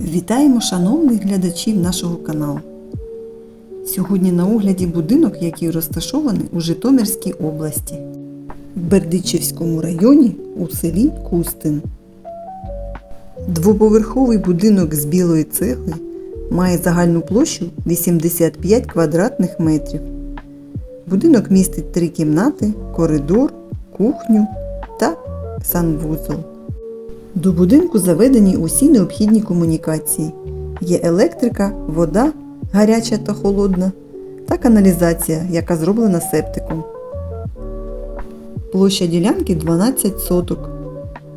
Вітаємо шановних глядачів нашого каналу. Сьогодні на огляді будинок, який розташований у Житомирській області, в Бердичівському районі у селі Кустин. Двоповерховий будинок з білої цегли має загальну площу 85 квадратних метрів. Будинок містить три кімнати, коридор, кухню та санвузол. До будинку заведені усі необхідні комунікації. Є електрика, вода, гаряча та холодна, та каналізація, яка зроблена септиком. Площа ділянки 12 соток.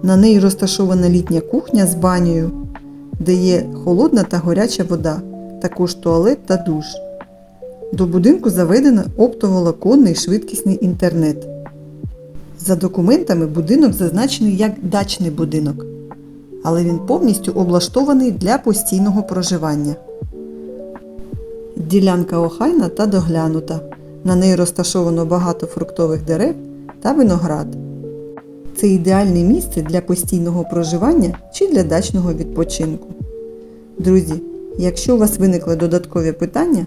На неї розташована літня кухня з банею, де є холодна та гаряча вода, також туалет та душ. До будинку заведено оптоволоконний швидкісний інтернет. За документами будинок зазначений як дачний будинок, але він повністю облаштований для постійного проживання. Ділянка охайна та доглянута. На неї розташовано багато фруктових дерев та виноград. Це ідеальне місце для постійного проживання чи для дачного відпочинку. Друзі, якщо у вас виникли додаткові питання,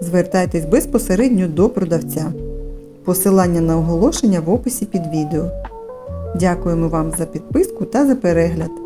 звертайтесь безпосередньо до продавця. Посилання на оголошення в описі під відео. Дякуємо вам за підписку та за перегляд.